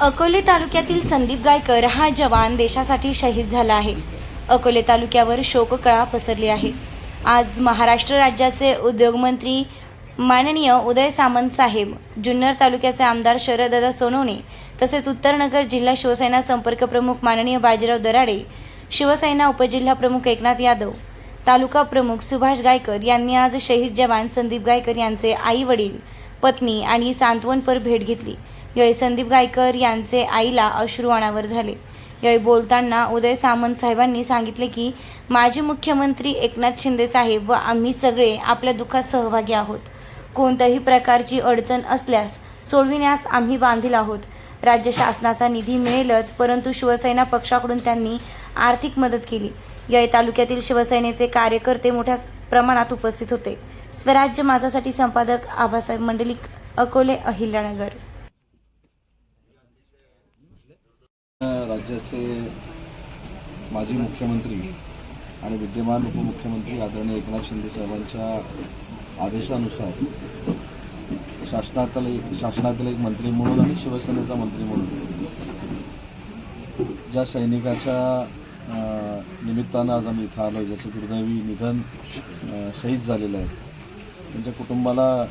अकोले तालुक्यातील संदीप गायकर हा जवान देशासाठी शहीद झाला आहे. अकोले तालुक्यावर शोककळा पसरली आहे. आज महाराष्ट्र राज्याचे उद्योगमंत्री माननीय उदय सामंत साहेब जुन्नर तालुक्याचे आमदार शरददादा सोनवणे तसेच उत्तरनगर जिल्हा शिवसेना संपर्क प्रमुख माननीय बाजीराव दराडे शिवसेना उपजिल्हा प्रमुख एकनाथ यादव तालुका प्रमुख सुभाष गायकर यांनी आज शहीद जवान संदीप गायकर यांचे आई वडील पत्नी आणि सांत्वनपर भेट घेतली. यावेळी संदीप गायकर यांचे आईला अश्रू अनावर झाले. यावेळी बोलताना उदय सामंत साहेबांनी सांगितले की माजी मुख्यमंत्री एकनाथ शिंदे साहेब व आम्ही सगळे आपल्या दुःखात सहभागी आहोत. कोणत्याही प्रकारची अडचण असल्यास सोडविण्यास आम्ही बांधील आहोत. राज्य शासनाचा निधी मिळेलच परंतु शिवसेना पक्षाकडून त्यांनी आर्थिक मदत केली. या तालुक्यातील शिवसेनेचे कार्यकर्ते मोठ्या प्रमाणात उपस्थित होते. स्वराज्य माझासाठी संपादक आबासाहेब मंडलिक अकोले अहिल्यानगर. राज्याचे माजी मुख्यमंत्री आणि विद्यमान उपमुख्यमंत्री आदरणीय एकनाथ शिंदे साहेबांच्या आदेशानुसार शासनातील शासनातील एक मंत्री म्हणून आणि शिवसेनेचा मंत्री म्हणून ज्या सैनिकाच्या निमित्तानं आज आम्ही इथं आलो ज्याचं दुर्दैवी निधन शहीद झालेलं आहे त्यांच्या कुटुंबाला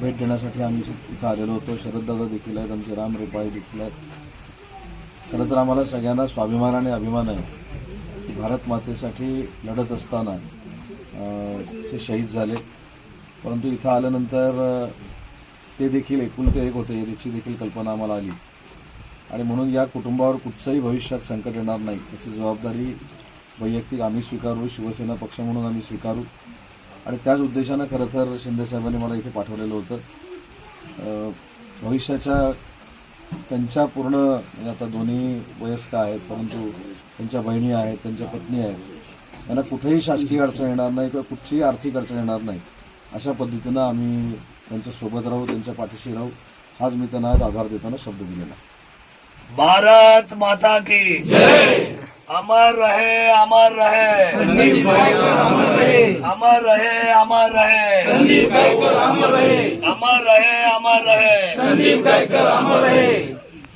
भेट देण्यासाठी आम्ही इथं आलेलो होतो. शरददादा देखील आहेत आमचे राम रेपाळे देखील आहेत. खरं तर आम्हाला सगळ्यांना स्वाभिमान आणि अभिमान आहे की भारत मातेसाठी लढत असताना ते शहीद झाले. परंतु इथं आल्यानंतर ते देखील एकुलते एक होते याची देखील कल्पना आम्हाला आली. आणि म्हणून या कुटुंबावर कुठचंही भविष्यात संकट येणार नाही याची जबाबदारी वैयक्तिक आम्ही स्वीकारू शिवसेना पक्ष म्हणून आम्ही स्वीकारू. आणि त्याच उद्देशानं खरं तर शिंदेसाहेबांनी मला इथे पाठवलेलं होतं. भविष्याच्या त्यांच्या पूर्ण म्हणजे आता दोन्ही वयस्क आहेत परंतु त्यांच्या बहिणी आहेत त्यांच्या पत्नी आहेत. त्यांना कुठेही शासकीय अडचण येणार नाही किंवा कुठचीही आर्थिक अडचण येणार नाही. अशा पद्धतीनं आम्ही त्यांच्यासोबत राहू त्यांच्या पाठीशी राहू. हाच मी त्यांना आज आधार देताना शब्द दिलेला. भारत माता की जय! अमर रहे अमर रहे अमर रहे। संदीप गायकर अमर रहे। अमर रहे अमर रहे।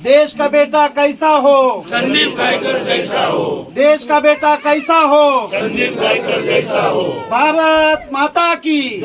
देश का बेटा कैसा हो? संदीप गायकर कैसा हो? देश का बेटा कैसा हो? संदीप गायकर कैसा हो? भारत माता की।